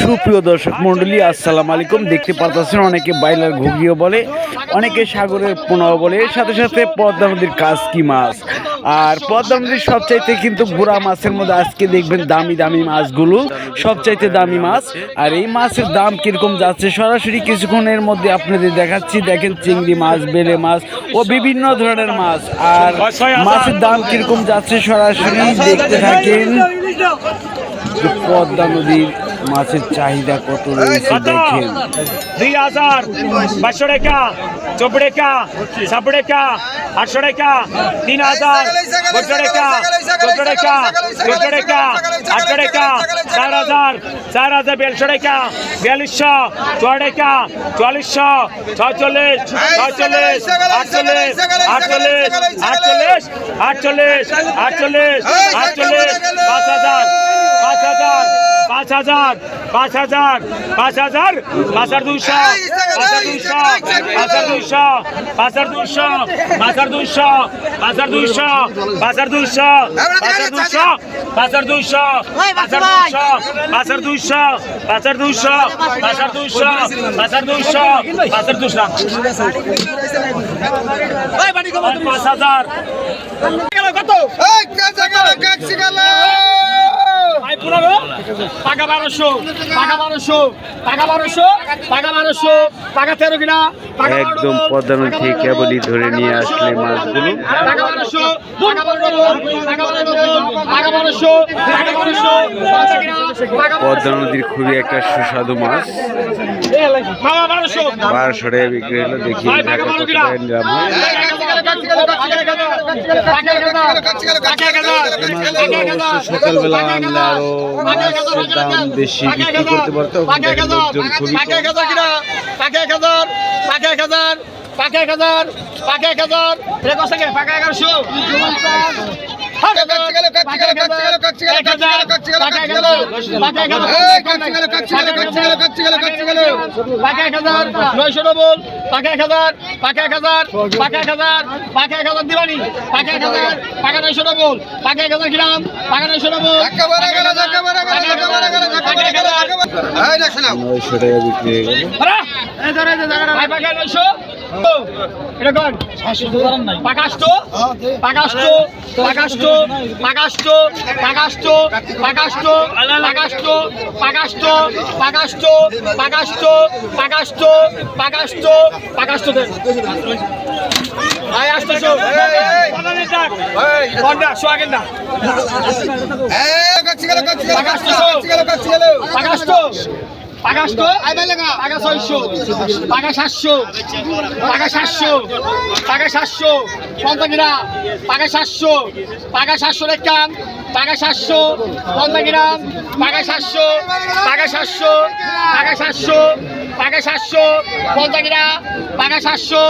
সুপ্রিয় দর্শক মন্ডলী আসসালামু আলাইকুম। দেখতে পাচ্ছেন অনেকে বাইলার ঘুগিও বলে, অনেকে সাগরের পোনাও বলে। এর সাথে সাথে পদ্মা নদীর কাসকি মাছ। আর পদ্মা নদীর সবচাইতে কিন্তু গুড়া মাছের মধ্যে আজকে দেখবেন দামি দামি মাছগুলো। সবচাইতে দামি মাছ। আর এই মাছের দাম কীরকম যাচ্ছে, সরাসরি কিছুক্ষণের মধ্যে আপনাদের দেখাচ্ছি। দেখেন চিংড়ি মাছ, বেলে মাছ ও বিভিন্ন ধরনের মাছ। আর মাছের দাম কীরকম যাচ্ছে, সরাসরি দেখতে থাকেন। পদ্মা নদীর মাছের চাহিদা কত রয়েছে দেখেন। দুই হাজার পাঁচশো টাকা চব্বিশ টাকা ছাব্বিশ টাকা আটশো টাকা তিন হাজার চোদ্দ টাকা চোদ্দ টাকা চোদ্দ টাকা আটশো টাকা চার হাজার চার হাজার বিয়াল্লিশশো টাকা বিয়াল্লিশশো ছয় টাকা চুয়াল্লিশশো ছয়চল্লিশ ছয়চল্লিশ আটচল্লিশ আটচল্লিশ আটচল্লিশ আটচল্লিশ আটচল্লিশ আটচল্লিশ পাঁচ হাজার পাঁচ হাজার পাঁচ হাজার পাঁচ হাজার পাঁচ হাজার পাঁচ হাজার দুইশো পাঁচ হাজার দুইশো পাঁচ হাজার দুইশো পাঁচ হাজার দুইশো পাঁচ হাজার দুইশো পাঁচ হাজার দুইশো পাঁচ হাজার দুইশো পাঁচ হাজার দুইশো পাঁচ হাজার দুইশো পাঁচ হাজার দুইশো পাঁচ হাজার দুইশো পাঁচ হাজার দুইশো পাঁচ হাজার দুইশো পাঁচ হাজার দুইশো পাঁচ হাজার কত ভাই টাকা বারোশো টাকা বারোশো টাকা বারোশো টাকা বারোশো টাকা তেরো কিনা একদম পদ্মা নদী কেবলই ধরে নিয়ে আসলে মাছগুলো টাকা বারোশো টাকা বারোশো টাকা বারোশো পদ্মা নদীর খুবই একটা সুস্বাদু মাছ বারোশো টাকা বিক্রি হলো দেখি ঢাকা কত টাকা হয় সকালবেলা আনলে আরও মাছের দাম বেশি বিক্রি করতে পারতো লোকজন খুবই কম। নয়শো ডবল পাকা এক হাজার পাকা এক হাজার পাকা এক হাজার পাকা এক হাজার দিবানি পাকা এক হাজার পাকা নয়শো ডবল পাকা এক হাজার কিরাম পাকা নয়শো ডবল নয়শো টাকা বিক্রি হয়ে গেল পাকা নয়শো এটা কর পাকাষ্ট পাকাষ্ট পাকাষ্ট পাকাষ্ট পাকাষ্ট পাকাষ্ট পাকাষ্ট পাকাষ্ট পাকাষ্ট পাকাষ্ট পাকাষ্ট পাকাষ্ট পাকাষ্ট পাকাষ্ট দেন আয় আসতে সব ঘণ্টা শো আগেন না পাকাষ্ট পাকাষ্ট টাকা আসতো টাকা ছয়শো। টাকা সাতশো। টাকা সাতশো। টাকা সাতশো। পঞ্চাগিরা টাকা সাতশো। টাকা সাতশো রেখান টাকা সাতশো। পঞ্চাগিরাম টাকা সাতশো। টাকা সাতশো। টাকা সাতশো। পাকা সাতশো পঞ্চাশটা পাকা সাতশো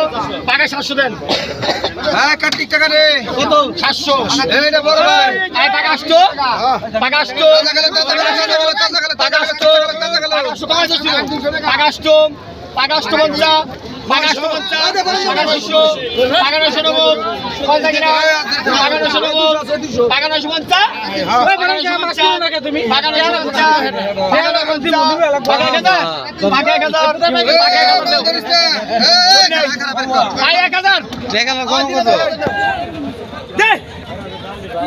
পাকা সাতশো দেন কার্তিক টাকা রে কত সাতশো পাকা আসতো পাকা আসতো পাকা আসতো পাকা আসতো পাকা আসতো পঞ্চাশ বাগানশো বাগানশো নব্বই বাগানশো নব্বই বাগানশো পঞ্চাশ এক হাজার এক হাজার কম কত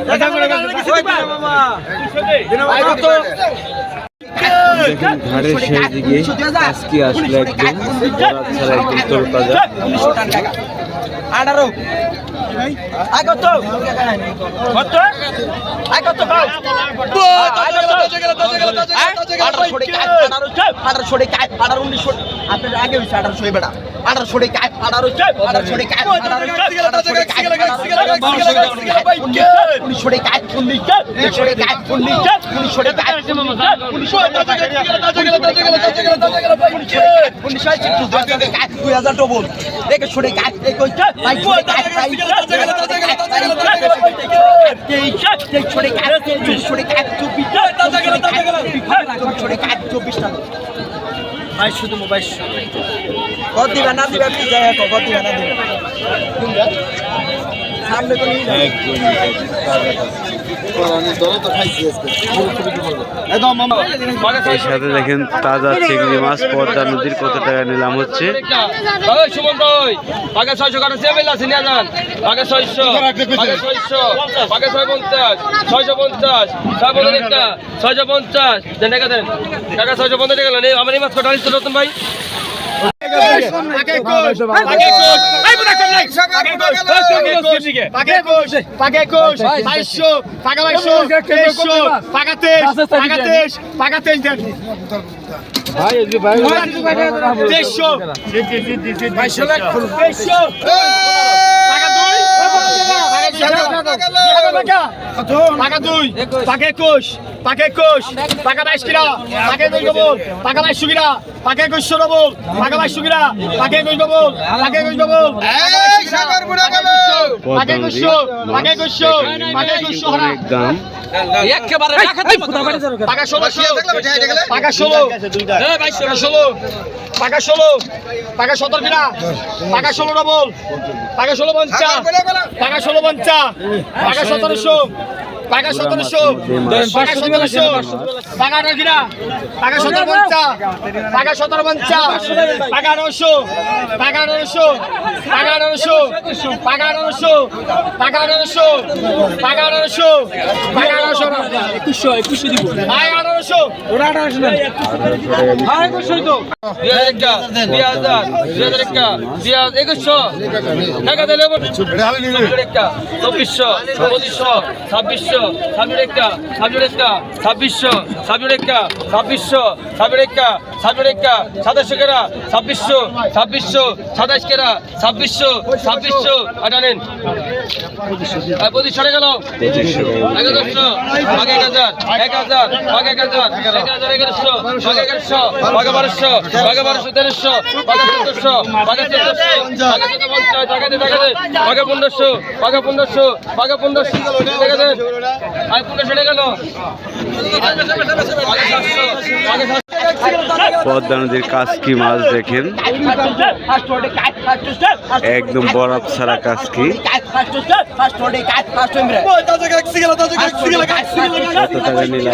দেখা করে মামা। দেখেন ঘাড়ের শেষ দিকে আজকে আসলে একদম ছাড়া একদম তরতাজা আঠারো কত কত কত পাও আঠারোশো আঠারোশো আঠারো উনিশ আপনার আগে হয়েছে আঠারোশো বেড়া পাড়ার ছড়ে গায় পাড়ার ছড়ে পাড়ার ছড়ে গায় পাড়ার ছড়ে গায় পুলিশ ছড়ে গায় পুলিশ ছড়ে গায় পুলিশ ছড়ে গায় পুলিশ ছড়ে গায় পুলিশ ছড়ে গায় দুই হাজার ডবল দেখে ছড়ে গায় ছড়ে গায় ছড়ে গায় চব্বিশ ছড়ে ভাই শুধু মোবাইল কত দিবা? না দিবা কি যায় কত দিবা? না দিবা। এর সাথে দেখেন তাজা চিংড়ি মাছ পদ্মা নদীর কত টাকা নিলাম হচ্ছে। ছয়শো পঞ্চাশ টাকা নেই আমার এই মাছ কটা নতুন ভাই? পাকে কোষ পাকে কোষ বাইশশো পাকা পাকা দুই পাকা একুশ পাকা একুশ পাকা বাইশ কিনা পাকা একুশ ডবল পাকা বাইশ কিনা পাকা একুশশো ডবল পাকা বাইশ কিনা পাকা একুশ ডবল পাকা একুশ ডবল পাকা একুশশো পাকা একুশশো পাকা ষোলো পাকা ষোলো পাকা ষোলো, টাকা সতেরো কিনা টাকা ষোলো ডবল টাকা ষোলো পঞ্চা টাকা ষোলো পঞ্চা টাকা সতেরোশো পাকা সতেরোশো। পাকা সতেরোশো। আঠারো কিনা পাকা সতেরো পঞ্চা পাকা সতেরো পঞ্চা পাকা আঠারোশো। পাকা আঠারোশো। পাকা আঠারোশো। পাকা আঠারোশো। আঠারোশো। পাকা আঠারোশো। একুশশো একুশশো দিব। পাকা আঠারোশো। ওরা আঠারোশো না হ্যাঁ একুশশো তো দুই হাজার একটা দুই হাজার দুই হাজার একটা দুই হাজার একুশশো টাকা দিলে একটা চব্বিশশো পঁচিশশো ছাব্বিশশো ছাব্বিশ একটা ছাব্বিশশো ছাব্বিশ একটা ছাব্বিশশো ছাব্বিশ একটা সাতাশশো কেরা, ছাব্বিশশো ছাব্বিশশো, সাতাশ কেরা, ছাব্বিশশো ছাব্বিশশো, আটা নেন। আর পঁচিশশো টাকা গেল। এক আগে এক হাজার আগে এক হাজার এক হাজার এগারোশো আগে এগারোশো আগে বারোশো আগে বারোশো তেরোশো আগে চোদ্দশো আগে চোদ্দশো আগে আগে আগে আগে পনেরোশো আগে পনেরোশো আগে পনেরোশো দেন পনেরোশো পদ্মা নদীর কাসকি মাছ দেখেন একদম বরফ ছাড়া কাসকি কত টাকা নিলাম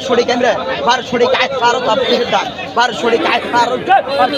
সরে ক্যামেরা বার সরে কাজ পারো তো আপনি ডাক বার সরে কাজ পারো পারো পারো